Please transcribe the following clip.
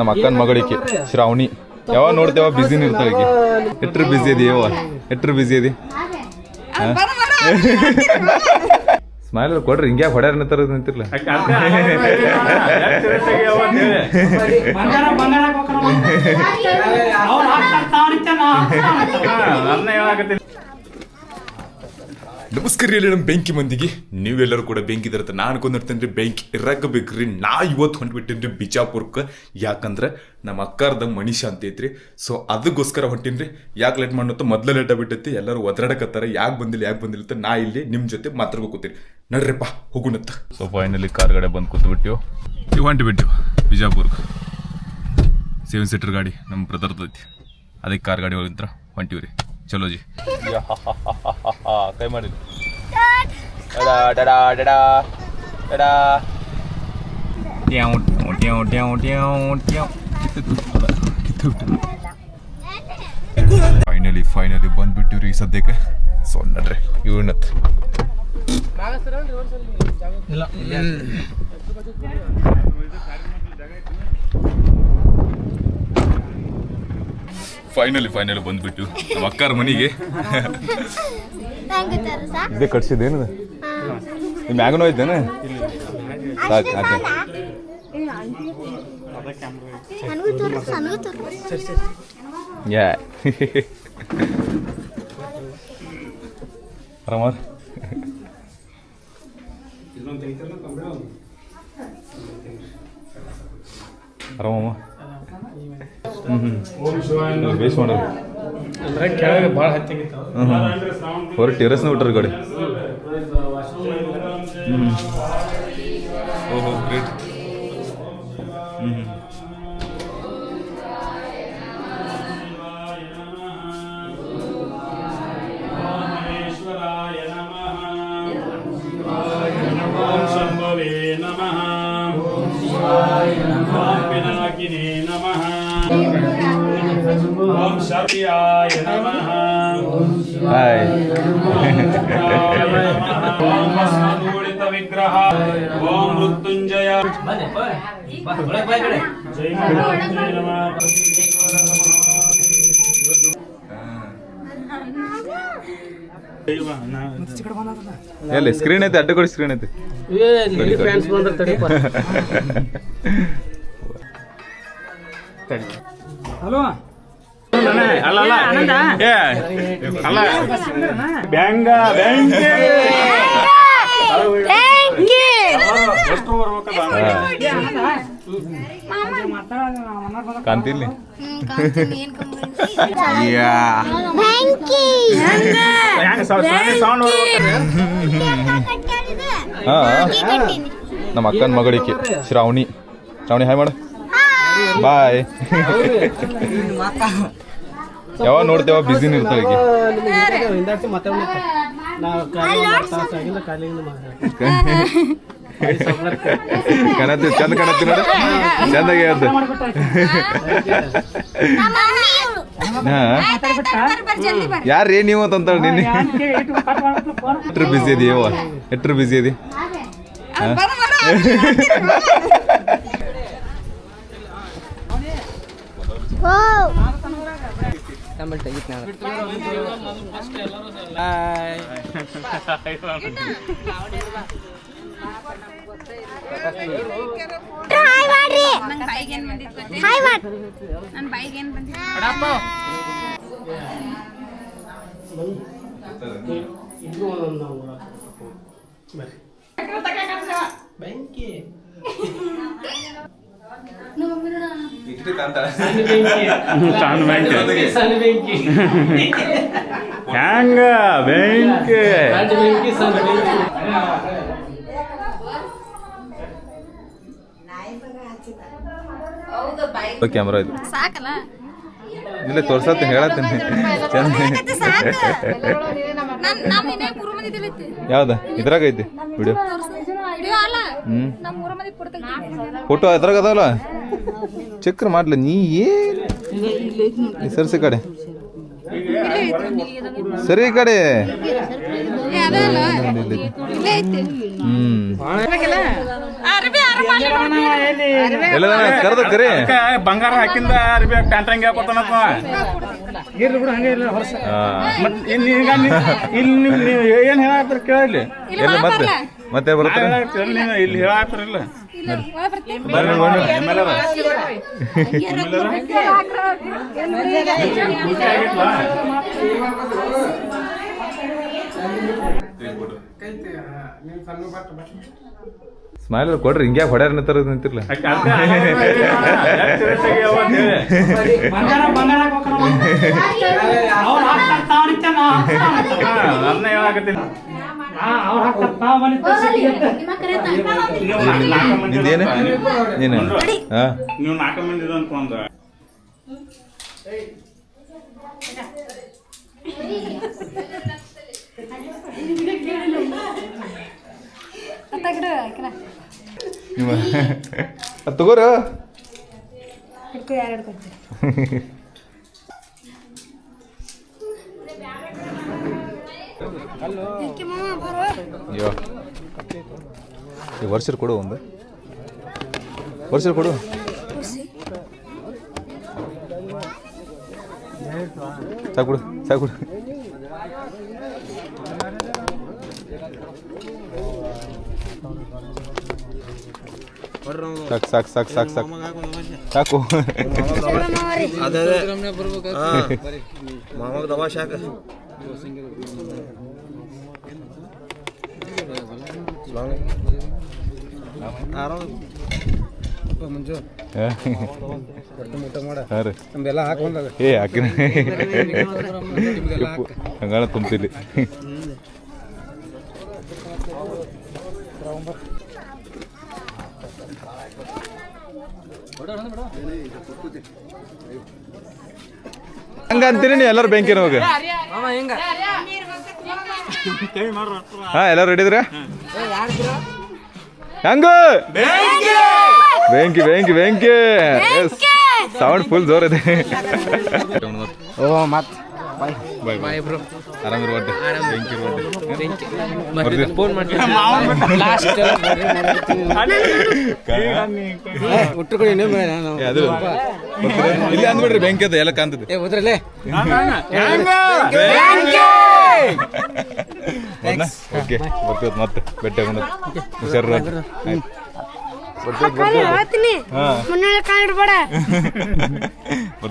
ನಮ್ಮ ಅಕ್ಕನ ಮಗಳಿಕೆ ಶ್ರಾವಣಿ. ಯಾವಾಗ ನೋಡ್ತೇವ ಬಿಸಿನ ಇರ್ತಾಳೆ ಈಕಿ ಎಟ್ರು ಬಿಸಿ ಅದೀವ ಯವ್ವ ಎಟ್ರು ಬಿಸಿ ಅದಿ ಸ್ಮೈಲ್ ಕೊಡ್ರಿ ಹಿಂಗ್ಯಾ ಹೊಡ್ಯಾರ ನಿಂತಾರ ನಿಂತಿರ್ಲ. ಬಂಗಾರ ನಮಸ್ಕಾರ ರೀ ನಮ್ಮ ಬೆಂಕಿ ಮಂದಿಗೆ. ನೀವೆಲ್ಲರೂ ಕೂಡ ಬೆಂಕಿ ಇದಿರತ್ತೆ ನಾನು ಅನ್ಕೊಂಡಿರ್ತೇನೆ ರೀ ಬೆಂಕಿ ಇರಕ್ಕೆ ಬೇಕ್ರಿ ನಾ ಇವತ್ತು ಹೊಂಟ್ಬಿಟ್ಟೇನಿ ರೀ ಬಿಜಾಪುರಕ್ಕೆ. ಯಾಕಂದ್ರೆ ನಮ್ಮ ಅಕ್ಕಾರ್ದ ಮನಿಷ ಅಂತ ಐತ್ರಿ. ಸೊ ಅದಕ್ಕೋಸ್ಕರ ಹೊಂಟೀನಿ ರೀ ಯಾಕೆ ಲೇಟ್ ಮಾಡೋತ್ತ ಮೊದಲೇ ಲೇಟ್ ಆಗ್ಬಿಟ್ಟೈತಿ ಎಲ್ಲರೂ ಒದರಾಡಕತ್ತಾರ ಯಾಕೆ ಬಂದಿಲ್ಲ ಯಾಕೆ ಬಂದಿಲ್ಲ ಅಂತ ನಾ ಇಲ್ಲಿ ನಿಮ್ಮ ಜೊತೆ ಮಾತಾಡ್ಕೋತೀನಿ ನಡ್ರಿಪ್ಪ ಹೋಗುಣತ್ತ ಸೊ ಫೈನಲಿ ಕಾರ್ಗಡೆ ಗಾಡಿ ಬಂದು ಕೂತ್ಬಿಟ್ಟು ಇವು ಹೊಂಟಿಬಿಟ್ಟಿವು ಬಿಜಾಪುರಕ್ಕೆ ಸೆವೆನ್ ಸೀಟರ್ ಗಾಡಿ ನಮ್ಮ ಬ್ರದರ್ದೈತಿ ಅದಕ್ಕೆ ಕಾರ್ ಗಾಡಿ ಹೋಗಿಂತ್ರ ಹೊಂಟಿವಿ ರೀ ಚಲೋ ಜಿ. ಕೈ ಮಾಡಿ. ಡಡಾ ಡಡಾ ಡಡಾ ಡಡಾ ಟ್ಯಾವ್ ಟ್ಯಾವ್ ಟ್ಯಾವ್ ಟ್ಯಾವ್ ಟ್ಯಾವ್ ಫೈನಲಿ ಫೈನಲಿ ರೀ ಸದ್ಯಕ್ಕೆ. ಸೊ ನಡ್ರಿ ಇವನತ್. ಫೈನಲಿ ಫೈನಲಿ ಬಂದ್ಬಿಟ್ಟು. ನಮ್ಮ ಅಕ್ಕಾರ ಮನೆಗೆ. ನಂಗೆ ತರಸಾ ಇದೇ ಕಟ್ಸಿದ್ದೇನದ? ನಿಮ್ಮ ಮ್ಯಾಗನೂ ಐತೇನ ಸಾಕು ಅದೇ ನನಗೂ ತೋರಿಸ್ ನನಗೂ ತೋರಿಸ್. ಯಾ. ಆರಾಮ ಆರಾಮಮ್ಮ? ಹ್ಞೂ ಹ್ಞೂ ಬೇಸ್ ಮಾಡ್ರಿ ಅಂದ್ರೆ ಕೆಳಗೆ ಭಾಳ ಹತ್ತಿಗಿತ್ತು ಹ್ಞೂ ಹ್ಞೂ ಹೊರ ಟೆರಸ್ನ ಬಿಟ್ರಿ ಕಡೆ ಹ್ಞೂ ಓಹೋ ಗ್ರೇಟ್ ಹ್ಞೂ ಹ್ಞೂ ನಮಃ. ಓಂ ಶಂಭವೇ ನಮಃ. ಹಾಯ್. ಓಂ ಸಾಧುಳಿತ ವಿಗ್ರಹ ಓಂ ಮೃತ್ಯುಂಜಯ. ಜೈ ನಮಃ. ಎಲ್ಲಿ ಸ್ಕ್ರೀನ್ ಐತೆ? ಅಡ್ಡ ಕೊಡಿ ಸ್ಕ್ರೀನ್ ಐತೆ. ಫ್ಯಾನ್ಸ್ ಬಂದ್ರೆ ಹಲೋ. ಬ್ಯಾಂಗ ಅಲ್ಲ ಥ್ಯಾಂಕ್ ಯು. ಎಷ್ಟು ನಮ್ಮ ಅಕ್ಕನ ಮಗಳಿಕೆ ಶ್ರಾವಣಿ. ಶ್ರಾವಣಿ ಹಾಯ್ ಮಾಡು. ಬಾಯ್ ಯಾವಾಗ ನೋಡ್ತೇವ ಬಿಸಿ ಇರ್ತಾಳೆ ಹಿಂದಾಡ್ಸಿ ನಾವು ಕಾಲಿಂದ ಕಣತಿ ಚಂದ ಕಣತಿ ನೋಡು. ಚಂದಾಗಿ ಹೇಳ್ದು. ಯಾರ್ರೀ ನೀವು ಅಂತ ನಿನ್ನೆ? ಎಟ್ರು ಬಿಸಿ ಇದೆಯೋ? ಎಟ್ರು ಬಿಸಿ ಇದೆ ಓ. ಹಾಯ್ ಮಾಡ್ರಿ ನನ್ ಬಾಯಿಗೆ ಸಣ್ಣ ಬೆಂಕಿ ಸಣ್ಣ ಬೆಂಕಿ ಹ್ಯಾಂಗ? ಸಣ್ಣ ಬೆಂಕಿ ಸಣ್ಣ ಬೆಂಕಿ ಕ್ಯಾಮ್ರಾ ಇದು. ಸಾಕಲ್ಲ ಇಲ್ಲ ತೋರ್ಸತ್ತೆ ಹೇಳತ್ತೀನಿ. ಚಂದ ಯಾವ್ದ? ಇದ್ರಾಗ ಐತಿ ವಿಡಿಯೋ. ಫೋಟೋ ಅದ್ರಾಗ ಅದಲ್ಲ ಚಕ್ರ ಮಾಡ್ಲ ನೀ ಏನು? ಸರಿ ಕಡೆ. ಸರಿ ಕಡೆ. ಕರೆದ ಬಂಗಾರ ಹಾಕಿಂದ ಅರಬಿ ಪ್ಯಾಂಟ್ ಹಂಗೆ ಇರ್ಲಿ ಬಿಡು ಹಂಗೆ ಹೊರಸ. ಇಲ್ಲಿ ನೀವು ಏನು ಕೇಳಿ ಮತ್ತೆ ಮತ್ತೆ ಬರುತ್ತೆ ಇಲ್ಲಿ. ಸ್ಮೈಲ್ ಕೊಡ್ರಿ ಹಿಂಗ್ಯಾ ಹೊಡ್ಯಾರ ನಿಂತಾರ ನಿಂತಿರ್ಲ ಬಂಗಾರ ಬಂಗಾರ ಇದೇನು ನೀನು ನೀವು ನಾಲ್ಕು ಮಂದಿ ಅನ್ಕೊಂಡ ತಗೋರು. ಯಾರು ಅಯ್ಯೋ. ಈ ವರ್ಷ ಕೊಡು ಒಂದು. ವರ್ಷ ಕೊಡು. ಸಾಕು ಸಾಕು ಸಾಕು ಸಾಕು ಸಾಕು. ಸಾಕು. ಸಾಕು ಸಾಕು ಮಾಮಗ ದವಾಶ್ ಹಾಕ ಏ ಹಾಕಿನ ಹಂಗಾರ ತುಂಬ್ತಿಲ್ಲಿ ಹಂಗಂತೀನಿ ಎಲ್ಲರೂ ಬೆಂಕಿನ ಹೋಗಿ ಹಾ ಎಲ್ಲ ರೆಡಿ ಇದ್ರ ಹೆಂಗ? ಬೆಂಕಿ! ಬೆಂಕಿ ಬೆಂಕಿ ಸೌಂಡ್ ಫುಲ್ ಜೋರ್ ಇದೆ. ಓ ಮತ್. ಬಾಯ್ ಬಾಯ್ ಬ್ರೋ ಆರಾಮ್ ಒಡ್ಡೆ ಬೆಂಕಿ ಒಡ್ಡೆ ಫೋನ್ ಮಾಡಿ ಲಾಸ್ಟ್ ಇಲ್ಲಿ ಅಂದ್ಬಿಡ್ರಿ ಬೆಂಕಿ ಅದ ಎಲ್ಲ ಕಾಂತದ ಏ ಉದ್ರಲೇ ಓಕೆ ಬರ್ತೀವಿ ಮತ್ತೆ ಬೆಟ್ಟ ಹುಷಾರು ಬರ್ತೀವಿ ಬರ್ತೀವಿ.